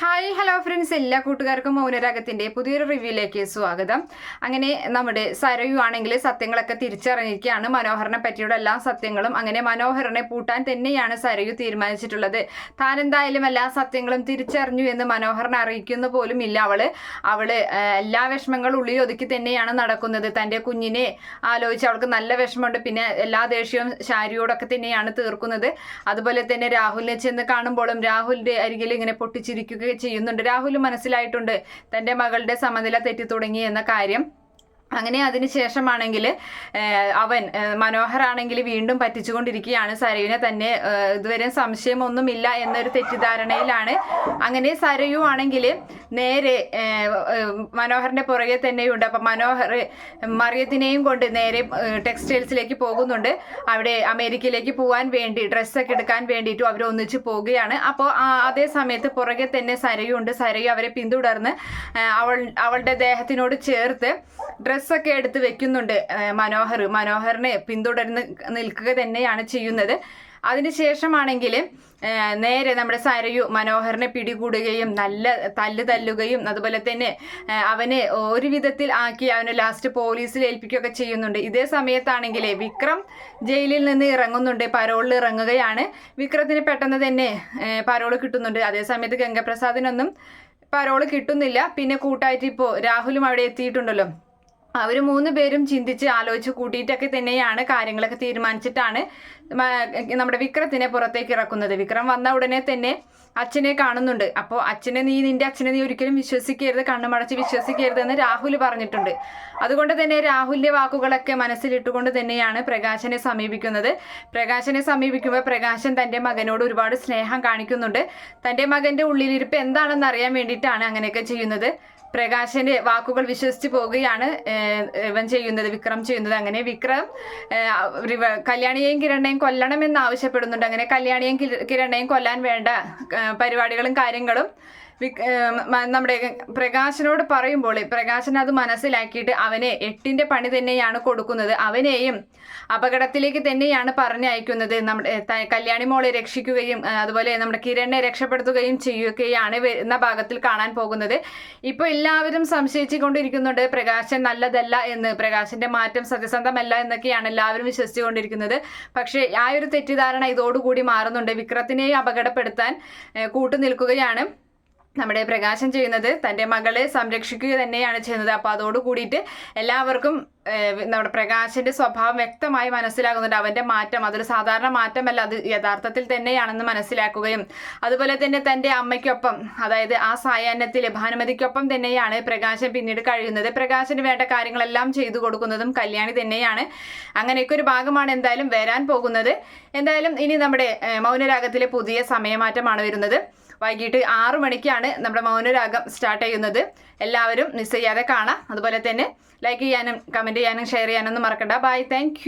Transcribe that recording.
Hi hello friends എല്ലാ കൂട്ടുകാർക്കും മൗനരാഗത്തിന്റെ പുതിയൊരു റിവ്യൂയിലേക്ക് സ്വാഗതം. അങ്ങനെ നമ്മുടെ സരയു ആണെങ്കിൽ സത്യങ്ങളൊക്കെ തിരിച്ചറിഞ്ഞിരിക്കുകയാണ്. മനോഹരനെ പറ്റിയുള്ള എല്ലാ സത്യങ്ങളും അങ്ങനെ മനോഹരനെ പൂട്ടാൻ തന്നെയാണ് സരയു തീരുമാനിച്ചിട്ടുള്ളത്. താൻ എന്തായാലും എല്ലാ സത്യങ്ങളും തിരിച്ചറിഞ്ഞു എന്ന് മനോഹരനെ അറിയിക്കുന്ന പോലും ഇല്ല അവൾ. അവൾ എല്ലാ വിഷമങ്ങളും ഉള്ളിൽ ഒതുക്കി തന്നെയാണ് നടക്കുന്നത്. തന്റെ കുഞ്ഞിനെ ആലോചിച്ച് അവൾക്ക് നല്ല വിഷമമുണ്ട്. പിന്നെ എല്ലാ ദേഷ്യവും ശാരിയോടൊക്കെ തന്നെയാണ് തീർക്കുന്നത്. അതുപോലെ തന്നെ രാഹുലിനെ ചെന്ന് കാണുമ്പോഴും രാഹുലിന്റെ അരികിൽ ഇങ്ങനെ പൊട്ടിച്ചിരിക്കുകയൊക്കെ ചെയ്യുന്നുണ്ട്. രാഹുൽ മനസ്സിലായിട്ടുണ്ട് തന്റെ മകളുടെ സമനില തെറ്റി തുടങ്ങി എന്ന കാര്യം. അങ്ങനെ അതിന് ശേഷമാണെങ്കിൽ അവൻ മനോഹറാണെങ്കിൽ വീണ്ടും പറ്റിച്ചുകൊണ്ടിരിക്കുകയാണ്. സരയുവിനെ തന്നെ ഇതുവരെ സംശയമൊന്നുമില്ല എന്നൊരു തെറ്റിദ്ധാരണയിലാണ്. അങ്ങനെ സരയു ആണെങ്കിൽ നേരെ മനോഹറിന്റെ പുറകെ തന്നെയുണ്ട്. അപ്പം മനോഹർ മറിയത്തിനെയും കൊണ്ട് നേരെ ടെക്സ്റ്റൈൽസിലേക്ക് പോകുന്നുണ്ട്. അവിടെ അമേരിക്കയിലേക്ക് പോകാൻ വേണ്ടി ഡ്രസ്സൊക്കെ എടുക്കാൻ വേണ്ടിയിട്ടും അവർ ഒന്നിച്ച് പോവുകയാണ്. അപ്പോൾ അതേ സമയത്ത് പുറകെ തന്നെ സരയുണ്ട്. സരയു അവരെ പിന്തുടർന്ന് അവൾ അവളുടെ ദേഹത്തിനോട് ചേർത്ത് ഡ്രസ്സൊക്കെ എടുത്ത് വെക്കുന്നുണ്ട് മനോഹർ. മനോഹറിനെ പിന്തുടർന്ന് നിൽക്കുക തന്നെയാണ് ചെയ്യുന്നത്. അതിനുശേഷമാണെങ്കിൽ നേരെ നമ്മുടെ സരയു മനോഹറിനെ പിടികൂടുകയും നല്ല തല്ല് തല്ലുകയും അതുപോലെ തന്നെ അവനെ ഒരു വിധത്തിൽ ആക്കി അവനെ ലാസ്റ്റ് പോലീസിൽ ഏൽപ്പിക്കുകയൊക്കെ ചെയ്യുന്നുണ്ട്. ഇതേ സമയത്താണെങ്കിൽ വിക്രം ജയിലിൽ നിന്ന് ഇറങ്ങുന്നുണ്ട്. പരോളിൽ ഇറങ്ങുകയാണ്. വിക്രത്തിന് പെട്ടെന്ന് തന്നെ പരോൾ കിട്ടുന്നുണ്ട്. അതേ സമയത്ത് ഗംഗപ്രസാദിനൊന്നും പരോൾ കിട്ടുന്നില്ല. പിന്നെ കൂട്ടായിട്ട് ഇപ്പോൾ രാഹുലും അവിടെ എത്തിയിട്ടുണ്ടല്ലോ. അവർ മൂന്ന് പേരും ചിന്തിച്ച് ആലോചിച്ച് കൂട്ടിയിട്ടൊക്കെ തന്നെയാണ് കാര്യങ്ങളൊക്കെ തീരുമാനിച്ചിട്ടാണ് നമ്മുടെ വിക്രത്തിനെ പുറത്തേക്ക് ഇറക്കുന്നത്. വിക്രം വന്ന ഉടനെ തന്നെ അച്ഛനെ കാണുന്നുണ്ട്. അപ്പോൾ അച്ഛനെ നീ നിന്റെ അച്ഛനെ നീ ഒരിക്കലും വിശ്വസിക്കരുത് കണ്ണുമടച്ച് വിശ്വസിക്കരുത് എന്ന് രാഹുൽ പറഞ്ഞിട്ടുണ്ട്. അതുകൊണ്ട് തന്നെ രാഹുലിന്റെ വാക്കുകളൊക്കെ മനസ്സിലിട്ടുകൊണ്ട് തന്നെയാണ് പ്രകാശനെ സമീപിക്കുന്നത്. പ്രകാശനെ സമീപിക്കുമ്പോൾ പ്രകാശൻ തന്റെ മകനോട് ഒരുപാട് സ്നേഹം കാണിക്കുന്നുണ്ട്. തന്റെ മകന്റെ ഉള്ളിലിരിപ്പ് എന്താണെന്ന് അറിയാൻ വേണ്ടിയിട്ടാണ് അങ്ങനെയൊക്കെ ചെയ്യുന്നത്. പ്രകാശന്റെ വാക്കുകൾ വിശ്വസിച്ച് പോവുകയാണ് ഇവൻ ചെയ്യുന്നത് വിക്രം ചെയ്യുന്നത്. അങ്ങനെ വിക്രം കല്യാണിയെയും റിവ- കൊല്ലണം എന്ന് ആവശ്യപ്പെടുന്നുണ്ട്. അങ്ങനെ കല്യാണിയെയും കിരണ്ണയും കൊല്ലാൻ വേണ്ട പരിപാടികളും കാര്യങ്ങളും നമ്മുടെ പ്രകാശനോട് പറയുമ്പോൾ പ്രകാശൻ അത് മനസ്സിലാക്കിയിട്ട് അവനെ എട്ടിന്റെ പണി തന്നെയാണ് കൊടുക്കുന്നത്. അവനെയും അപകടത്തിലേക്ക് തന്നെയാണ് പറഞ്ഞയക്കുന്നത്. നമ്മുടെ കല്യാണി മോളെ രക്ഷിക്കുകയും അതുപോലെ നമ്മുടെ കിരണിനെ രക്ഷപ്പെടുത്തുകയും ചെയ്യുകയാണ് വരുന്ന ഭാഗത്തിൽ കാണാൻ പോകുന്നത്. ഇപ്പോൾ എല്ലാവരും സംശയിച്ചുകൊണ്ടിരിക്കുന്നുണ്ട് പ്രകാശൻ നല്ലതല്ല എന്ന് പ്രകാശന്റെ മാറ്റം സത്യസന്ധമല്ല എന്നൊക്കെയാണ് എല്ലാവരും വിശ്വസിച്ചുകൊണ്ടിരിക്കുന്നത്. പക്ഷേ ആ ഒരു തെറ്റിദ്ധാരണ ഇതോടുകൂടി മാറുന്നുണ്ട്. വിക്രത്തിനെ അപകടപ്പെടുത്താൻ കൂട്ടുനിൽക്കുകയാണ്. നമ്മുടെ പ്രകാശം ചെയ്യുന്നത് തന്റെ മകളെ സംരക്ഷിക്കുക തന്നെയാണ് ചെയ്യുന്നത്. അപ്പോൾ അതോട് കൂടിയിട്ട് എല്ലാവർക്കും നമ്മുടെ പ്രകാശിന്റെ സ്വഭാവം വ്യക്തമായി മനസ്സിലാകുന്നുണ്ട്. അവന്റെ മാറ്റം അതൊരു സാധാരണ മാറ്റമല്ല അത് യഥാർത്ഥത്തിൽ തന്നെയാണെന്ന് മനസ്സിലാക്കുകയും അതുപോലെ തന്നെ തന്റെ അമ്മയ്ക്കൊപ്പം അതായത് ആ സായാഹ്നത്തിൽ ഭാനുമതിക്കൊപ്പം തന്നെയാണ് പ്രകാശൻ പിന്നീട് കഴിയുന്നത്. പ്രകാശന് വേണ്ട കാര്യങ്ങളെല്ലാം ചെയ്തു കൊടുക്കുന്നതും കല്യാണി തന്നെയാണ്. അങ്ങനെയൊക്കെ ഒരു ഭാഗമാണ് എന്തായാലും വരാൻ പോകുന്നത്. എന്തായാലും ഇനി നമ്മുടെ മൗനരാഗത്തിലെ പുതിയ സമയമാറ്റമാണ് വരുന്നത്. വൈകിട്ട് ആറു മണിക്കാണ് നമ്മുടെ മൗനരാഗം സ്റ്റാർട്ട് ചെയ്യുന്നത്. എല്ലാവരും മിസ് ചെയ്യാതെ കാണാം. അതുപോലെ തന്നെ ലൈക്ക് ചെയ്യാനും കമന്റ് ചെയ്യാനും ഷെയർ ചെയ്യാനൊന്നും മറക്കണ്ട. Bye thank